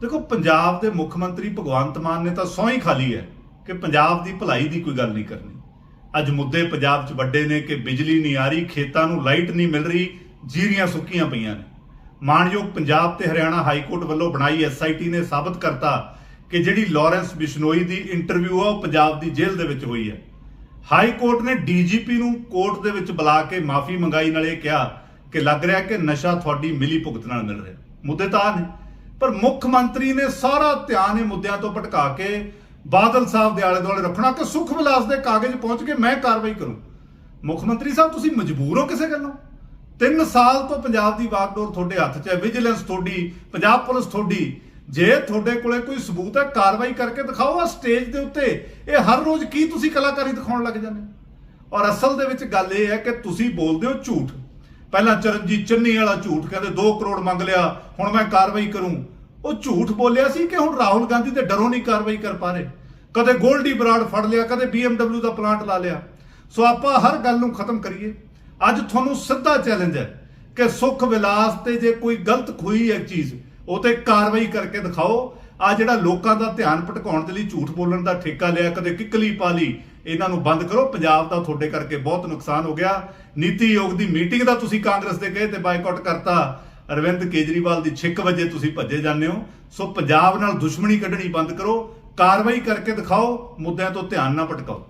ਦੇਖੋ, ਪੰਜਾਬ ਦੇ ਮੁੱਖ ਮੰਤਰੀ ਭਗਵੰਤ ਮਾਨ ਨੇ ਤਾਂ ਸਹੁੰ ਖਾਲੀ ਹੈ ਕਿ ਪੰਜਾਬ ਦੀ ਭਲਾਈ ਦੀ ਕੋਈ ਗੱਲ ਨਹੀਂ ਕਰਨੀ। ਅੱਜ ਮੁੱਦੇ ਪੰਜਾਬ 'ਚ ਵੱਡੇ ਨੇ ਕਿ ਬਿਜਲੀ ਨਹੀਂ ਆ ਰਹੀ, ਖੇਤਾਂ ਨੂੰ ਲਾਈਟ ਨਹੀਂ ਮਿਲ ਰਹੀ, ਜੀਰੀਆਂ ਸੁੱਕੀਆਂ ਪਈਆਂ ਨੇ। ਮਾਨਯੋਗ ਪੰਜਾਬ ਤੇ ਹਰਿਆਣਾ ਹਾਈ ਕੋਰਟ ਵੱਲੋਂ ਬਣਾਈ ਐਸਆਈਟੀ ਨੇ ਸਾਬਤ ਕਰਤਾ ਕਿ ਜਿਹੜੀ ਲਾਰੈਂਸ ਬਿਸ਼ਨੋਈ ਦੀ ਇੰਟਰਵਿਊ ਆ, ਉਹ ਪੰਜਾਬ ਦੀ ਜੇਲ੍ਹ ਦੇ ਵਿੱਚ ਹੋਈ ਹੈ। ਹਾਈ ਕੋਰਟ ਨੇ ਡੀਜੀਪੀ ਨੂੰ ਕੋਰਟ ਦੇ ਵਿੱਚ ਬੁਲਾ ਕੇ ਮਾਫੀ ਮੰਗਾਈ ਨਾਲ ਇਹ ਕਿਹਾ ਕਿ ਲੱਗ ਰਿਹਾ ਕਿ ਨਸ਼ਾ ਤੁਹਾਡੀ ਮਿਲੀ ਭੁਗਤ ਨਾਲ ਮਿਲ ਰਿਹਾ। ਮੁੱਦੇ ਤਾਂ ਆਹ ਨੇ। ਪਰ ਮੁੱਖ ਮੰਤਰੀ ਨੇ ਸਾਰਾ ਧਿਆਨ ਇਹ ਮੁੱਦਿਆਂ ਤੋਂ ਭਟਕਾ ਕੇ ਬਾਦਲ ਸਾਹਿਬ ਦੇ ਆਲੇ ਦੁਆਲੇ ਰੱਖਣਾ ਕਿ ਸੁਖ ਵਿਲਾਸ ਦੇ ਕਾਗਜ਼ ਪਹੁੰਚ ਕੇ ਮੈਂ ਕਾਰਵਾਈ ਕਰੂੰ। ਮੁੱਖ ਮੰਤਰੀ ਸਾਹਿਬ, ਤੁਸੀਂ ਮਜਬੂਰ ਹੋ ਕਿਸੇ ਗੱਲੋਂ 3 ਸਾਲ ਤੋਂ ਪੰਜਾਬ ਦੀ ਵਾਗਡੋਰ ਤੁਹਾਡੇ ਹੱਥ 'ਚ ਹੈ ਵਿਜੀਲੈਂਸ ਤੁਹਾਡੀ, ਪੰਜਾਬ ਪੁਲਿਸ ਤੁਹਾਡੀ। ਜੇ ਤੁਹਾਡੇ ਕੋਲੇ ਕੋਈ ਸਬੂਤ ਹੈ, ਕਾਰਵਾਈ ਕਰਕੇ ਦਿਖਾਓ ਆ ਸਟੇਜ ਦੇ ਉੱਤੇ। ਇਹ ਹਰ ਰੋਜ਼ ਕੀ ਤੁਸੀਂ ਕਲਾਕਾਰੀ ਦਿਖਾਉਣ ਲੱਗ ਜਾਂਦੇ ਹੋ? ਔਰ ਅਸਲ ਦੇ ਵਿੱਚ ਗੱਲ ਇਹ ਹੈ ਕਿ ਤੁਸੀਂ ਬੋਲਦੇ ਹੋ ਝੂਠ। ਪਹਿਲਾਂ ਚਰਨਜੀਤ ਚੰਨੀ ਵਾਲਾ ਝੂਠ ਕਹਿੰਦੇ 2 ਕਰੋੜ ਮੰਗ ਲਿਆ, ਹੁਣ ਮੈਂ ਕਾਰਵਾਈ ਕਰੂੰ। ਉਹ ਝੂਠ ਬੋਲਿਆ ਸੀ ਕਿ ਹੁਣ ਰਾਹੁਲ ਗਾਂਧੀ ਦੇ ਡਰੋਂ ਨਹੀਂ ਕਾਰਵਾਈ ਕਰ ਪਾ ਰਹੇ। ਕਦੇ ਗੋਲਡੀ ਬਰਾਡ ਫੜ ਲਿਆ, ਕਦੇ BMW ਦਾ ਪਲਾਂਟ ਲਾ ਲਿਆ। ਸੋ ਆਪਾਂ ਹਰ ਗੱਲ ਨੂੰ ਖਤਮ ਕਰੀਏ। ਅੱਜ ਤੁਹਾਨੂੰ ਸਿੱਧਾ ਚੈਲੰਜ ਹੈ ਕਿ ਸੁਖ ਵਿਲਾਸ ਤੇ ਜੇ ਕੋਈ ਗਲਤ ਖੋਈ ਹੈ ਚੀਜ਼, ਉਹ ਤੇ ਕਾਰਵਾਈ ਕਰਕੇ ਦਿਖਾਓ। ਆ ਜਿਹੜਾ ਲੋਕਾਂ ਦਾ ਧਿਆਨ ਭਟਕਾਉਣ ਦੇ ਲਈ ਝੂਠ ਬੋਲਣ ਦਾ ਠੇਕਾ ਲਿਆ, ਕਦੇ ਕਿੱਕਲੀ ਪਾ ਲਈ ਇਹਨਾਂ ਨੂੰ ਬੰਦ ਕਰੋ। ਪੰਜਾਬ ਦਾ ਤੁਹਾਡੇ ਕਰਕੇ ਬਹੁਤ ਨੁਕਸਾਨ ਹੋ ਗਿਆ। ਨੀਤੀ ਆਯੋਗ ਦੀ ਮੀਟਿੰਗ ਦਾ ਤੁਸੀਂ ਕਾਂਗਰਸ ਦੇ ਕਹੇ ਤੇ ਬਾਈਕਾਟ ਕਰਤਾ। ਅਰਵਿੰਦ ਕੇਜਰੀਵਾਲ ਦੀ 6 ਵਜੇ ਤੁਸੀਂ ਭੱਜੇ ਜਾਂਦੇ ਹੋ। ਸੋ ਪੰਜਾਬ ਨਾਲ ਦੁਸ਼ਮਣੀ ਕੱਢਣੀ ਬੰਦ ਕਰੋ। ਕਾਰਵਾਈ ਕਰਕੇ ਦਿਖਾਓ। ਮੁੱਦਿਆਂ ਤੋਂ ਧਿਆਨ ਨਾ ਭਟਕਾਓ।